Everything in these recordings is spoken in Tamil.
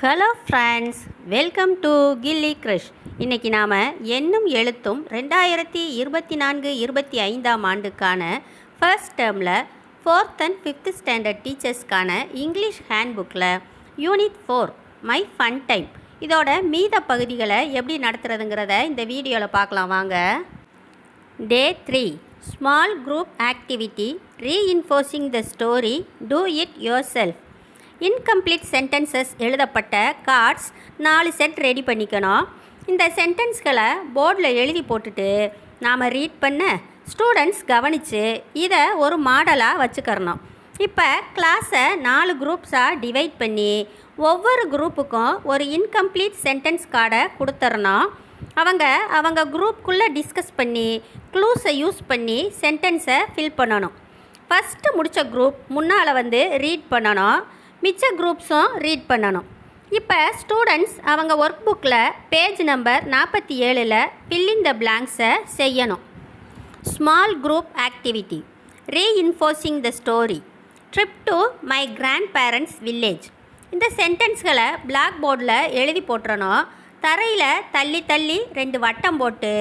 Hello friends welcome to Gilli Krish இன்றைக்கி நாம் என்னும் எழுத்தும் ரெண்டாயிரத்தி இருபத்தி நான்கு இருபத்தி ஐந்தாம் ஆண்டுக்கான ஃபர்ஸ்ட் டேர்மில் ஃபோர்த் அண்ட் ஃபிஃப்த் ஸ்டாண்டர்ட் டீச்சர்ஸ்க்கான English ஹேண்ட்புக்கில் unit four my fun time இதோட மீத பகுதிகளை எப்படி நடத்துறதுங்கிறத இந்த வீடியோவில் பார்க்கலாம் வாங்க. Day three small group activity reinforcing the story do it yourself incomplete sentences எழுதப்பட்ட கார்ட்ஸ் நாலு செட் ரெடி பண்ணிக்கணும். இந்த சென்டென்ஸ்களை போர்டில் எழுதி போட்டுட்டு நாம் ரீட் பண்ண ஸ்டூடெண்ட்ஸ் கவனித்து இதை ஒரு மாடலாக வச்சுக்கிறணும். இப்போ கிளாஸை நாலு குரூப்ஸாக டிவைட் பண்ணி ஒவ்வொரு குரூப்புக்கும் ஒரு இன்கம்ப்ளீட் சென்டென்ஸ் கார்டை கொடுத்துடணும் அவங்க அவங்க குரூப்புக்குள்ளே டிஸ்கஸ் பண்ணி க்ளூஸை யூஸ் பண்ணி சென்டென்ஸை ஃபில் பண்ணணும். ஃபஸ்ட்டு முடித்த குரூப் முன்னால் வந்து ரீட் பண்ணணும். மிச்ச குரூப்ஸும் ரீட் பண்ணணும். இப்போ ஸ்டூடெண்ட்ஸ் அவங்க ஒர்க் புக்கில் பேஜ் நம்பர் நாற்பத்தி ஏழில் ஃபில்லிங் த பிளாங்க்ஸை செய்யணும். Small group activity reinforcing the story trip to my grandparents village இந்த சென்டென்ஸ்களை பிளாக் போர்டில் எழுதி போட்டுறணும். தரையில் தள்ளி தள்ளி ரெண்டு வட்டம் போட்டு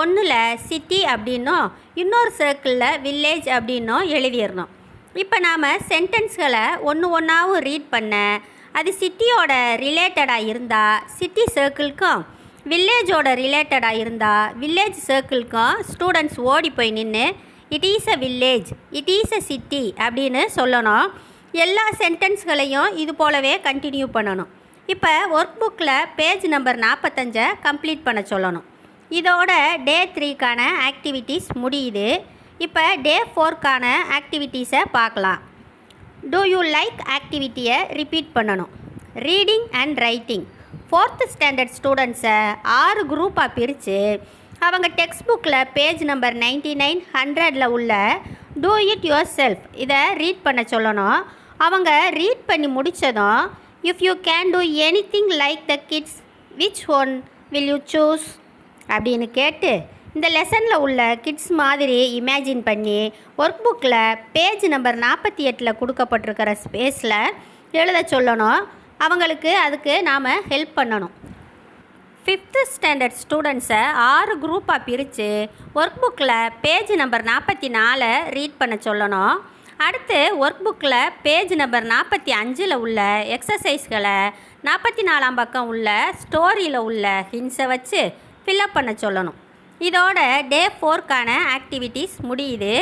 ஒன்றில் சிட்டி அப்படின்னும் இன்னொரு சர்க்கிளில் வில்லேஜ் அப்படின்னும் எழுதிடணும். இப்போ நாம் சென்டென்ஸ்களை ஒன்று ஒன்றாவும் ரீட் பண்ண அது சிட்டியோட ரிலேட்டடாக இருந்தால் சிட்டி சர்க்கிள்க்கும் வில்லேஜோட ரிலேட்டடாக இருந்தால் வில்லேஜ் சர்க்கிள்க்கும் ஸ்டூடெண்ட்ஸ் ஓடி போய் நின்று it is a village it is a city அப்படின்னு சொல்லணும். எல்லா சென்டென்ஸ்களையும் இது போலவே கண்டினியூ பண்ணணும். இப்போ ஒர்க் புக்கில் பேஜ் நம்பர் நாற்பத்தஞ்சை கம்ப்ளீட் பண்ண சொல்லணும். இதோட டே த்ரீக்கான ஆக்டிவிட்டீஸ் முடியுது. இப்போ டே ஃபோர்க்கான ஆக்டிவிட்டீஸை பார்க்கலாம். டூ யூ லைக் ஆக்டிவிட்டியை ரிப்பீட் பண்ணணும். Reading and writing fourth standard ஸ்டூடெண்ட்ஸை ஆறு குரூப்பாக பிரித்து அவங்க டெக்ஸ்ட் புக்கில் பேஜ் நம்பர் நைன்டி நைன் ஹண்ட்ரடில் உள்ள டூ இட் யுவர் செல்ஃப் இதை ரீட் பண்ண சொல்லணும். அவங்க ரீட் பண்ணி முடித்ததும் if you can do anything like the kids which one will you choose அப்படின்னு கேட்டு இந்த லெசனில் உள்ள கிட்ஸ் மாதிரி இமேஜின் பண்ணி ஒர்க் புக்கில் பேஜ் நம்பர் நாற்பத்தி எட்டில் கொடுக்கப்பட்டிருக்கிற ஸ்பேஸில் எழுத சொல்லணும். அவங்களுக்கு அதுக்கு நாம் ஹெல்ப் பண்ணணும். ஃபிஃப்த்து ஸ்டாண்டர்ட் ஸ்டூடெண்ட்ஸை ஆறு குரூப்பாக பிரித்து ஒர்க் புக்கில் பேஜ் நம்பர் நாற்பத்தி நாலை ரீட் பண்ண சொல்லணும். அடுத்து ஒர்க் புக்கில் பேஜ் நம்பர் நாற்பத்தி அஞ்சில் உள்ள எக்ஸசைஸ்களை நாற்பத்தி நாலாம் பக்கம் உள்ள ஸ்டோரியில் உள்ள ஹின்ஸை வச்சு ஃபில்அப் பண்ண சொல்லணும். இதோட டே ஃபோர்க்கான ஆக்டிவிட்டீஸ் முடியுது.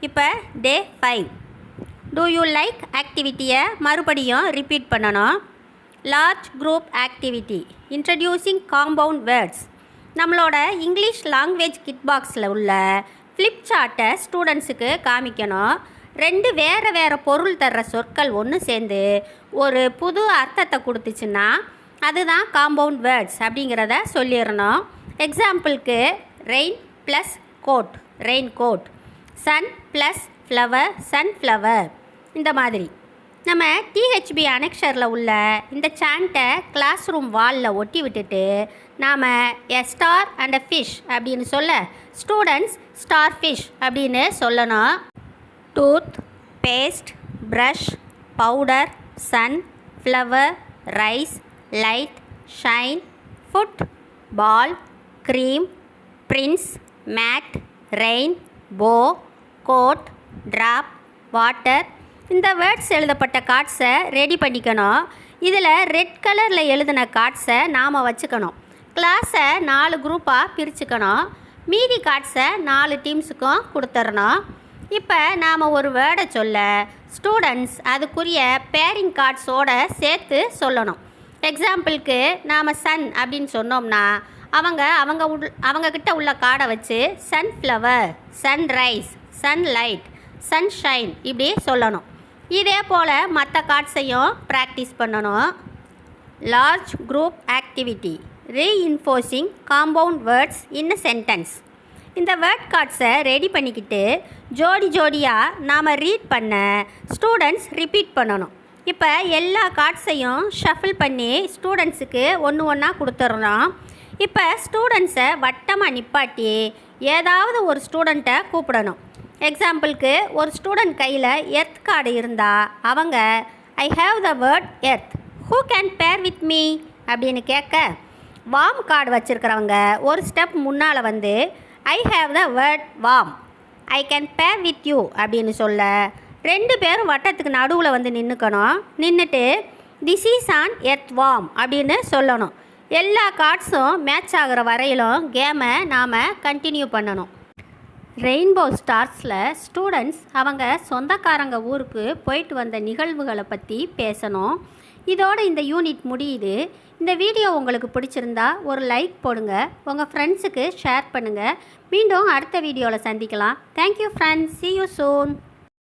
இப்போ day five do you like ஆக்டிவிட்டியை மறுபடியும் ரிப்பீட் பண்ணணும். Large group activity introducing compound words நம்மளோட இங்கிலீஷ் லாங்குவேஜ் கிட் பாக்ஸில் உள்ள ஃப்ளிப் சார்ட்டை ஸ்டூடெண்ட்ஸுக்கு காமிக்கணும். ரெண்டு வேறு வேறு பொருள் தர்ற சொற்கள் ஒன்று சேர்ந்து ஒரு புது அர்த்தத்தை கொடுத்துச்சுன்னா அதுதான் காம்பவுண்ட் வேர்ட்ஸ் அப்படிங்கிறத சொல்லிடணும். எக்ஸாம்பிளுக்கு rain plus coat raincoat sun plus flower sunflower இந்த மாதிரி. நம்ம டிஹெச்பி அனெக்ஷரில் உள்ள இந்த சாண்ட்டை கிளாஸ் ரூம் வாலில் ஒட்டி விட்டுட்டு நாம் a star and a fish அப்படின்னு சொல்ல ஸ்டூடெண்ட்ஸ் ஸ்டார் ஃபிஷ் அப்படின்னு சொல்லணும் tooth paste brush powder sun flower rice light shine foot ball cream prince made rain bow coat drop water. இந்த வேர்ட்ஸ் எழுதப்பட்ட கார்ட்ஸை ரெடி பண்ணிக்கணும். இதில் ரெட் கலரில் எழுதின கார்ட்ஸை நாம் வச்சுக்கணும். கிளாஸை நாலு குரூப்பாக பிரிச்சுக்கணும். மீதி கார்ட்ஸை நாலு டீம்ஸுக்கும் கொடுத்துடணும். இப்போ நாம் ஒரு வேர்டை சொல்ல ஸ்டூடெண்ட்ஸ் அதுக்குரிய பேரிங் கார்ட்ஸோடு சேர்த்து சொல்லணும். எக்ஸாம்பிளுக்கு நாம் சன் அப்படின்னு சொன்னோம்னா அவங்க அவங்க உள் அவங்கக்கிட்ட உள்ள கார்டை வச்சு சன்ஃப்ளவர் சன்ரைஸ் சன்லைட் சன்ஷைன் இப்படி சொல்லணும். இதே போல் மற்ற கார்ட்ஸையும் ப்ராக்டிஸ் பண்ணணும். Large group activity reinforcing compound words in sentence இந்த வேர்ட் கார்ட்ஸை ரெடி பண்ணிக்கிட்டு ஜோடி ஜோடியாக நாம் ரீட் பண்ண ஸ்டூடெண்ட்ஸ் ரிப்பீட் பண்ணணும். இப்போ எல்லா கார்ட்ஸையும் ஷஃபில் பண்ணி ஸ்டூடெண்ட்ஸுக்கு ஒன்று ஒன்றா கொடுத்துட்றோம் இப்போ ஸ்டூடெண்ட்ஸை வட்டமாக நிப்பாட்டி ஏதாவது ஒரு ஸ்டூடெண்ட்டை கூப்பிடணும். எக்ஸாம்பிளுக்கு ஒரு ஸ்டூடெண்ட் கையில் எர்த் கார்டு இருந்தால் அவங்க I have the word earth who can pair with me அப்படின்னு கேட்க வாம் கார்டு வச்சுருக்கிறவங்க ஒரு ஸ்டெப் முன்னால் வந்து I have the word warm. I can pair with you அப்படின்னு சொல்ல ரெண்டு பேரும் வட்டத்துக்கு நடுவில் வந்து நின்றுக்கணும் நின்றுட்டு this is an earthworm. அப்படின்னு சொல்லணும். எல்லா கார்ட்ஸும் மேட்ச் ஆகிற வரையிலும் கேமை நாம் கண்டினியூ பண்ணணும். ரெயின்போ ஸ்டார்ஸில் ஸ்டூடெண்ட்ஸ் அவங்க சொந்தக்காரங்க ஊருக்கு போயிட்டு வந்த நிகழ்வுகளை பற்றி பேசணும். இதோட இந்த யூனிட் முடியுது. இந்த வீடியோ உங்களுக்கு பிடிச்சிருந்தா ஒரு லைக் போடுங்க. உங்கள் ஃப்ரெண்ட்ஸுக்கு ஷேர் பண்ணுங்கள் மீண்டும் அடுத்த வீடியோவில் சந்திக்கலாம். Thank you friends see you soon